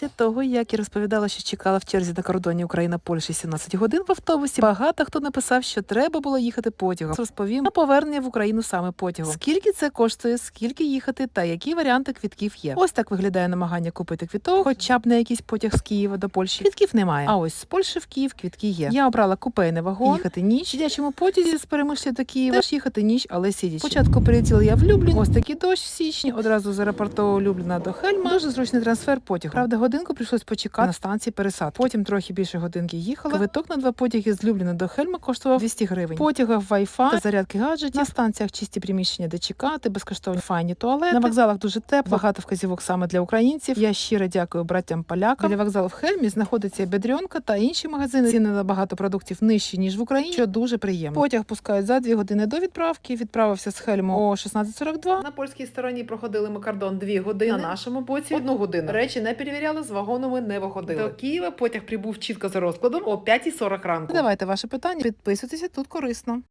Після того, як я розповідала, що чекала в черзі на кордоні Україна Польща 17 годин в автобусі, багато хто написав, що треба було їхати потягом. Розповім на повернення в Україну саме потягом. Скільки це коштує, скільки їхати та які варіанти квітків є. Ось так виглядає намагання купити квіток, хоча б на якийсь потяг з Києва до Польщі. Квітків немає. А ось з Польщі в Київ квітки є. Я обрала купейний вагон, їхати ніч. В Сидячому потязі з перемишлі до Києва теж їхати ніч, але сидячи. Спочатку прилетіла я в Люблін. Ось такий дощ в січні. Одразу з аеропорту Любліна до Хельма. Дуже зручний трансфер потягу. Правда, годинку прийшлось почекати на станції пересадки. Потім трохи більше годинки їхала. Квиток на два потяги з Любліна до Хельма коштував 200 гривень. В потягах Wi-Fi та зарядки гаджетів. На станціях чисті приміщення, де чекати, безкоштовні файні туалети. На вокзалах дуже тепло, багато вказівок саме для українців. Я щиро дякую братям полякам. Біля вокзалу в Хельмі знаходиться Бедрьонка та інші магазини. Ціни на багато продуктів нижчі ніж в Україні, що дуже приємно. Потяг пускають за дві години до відправки. Відправився з Хельму о 16.42. На польській стороні проходили ми кордон дві години. На нашому боці одну годину. Речі не перевіряли, з вагонами не виходили. До Києва потяг прибув чітко за розкладом о 5.40 ранку. Давайте ваше питання. Підписуйтеся тут корисно.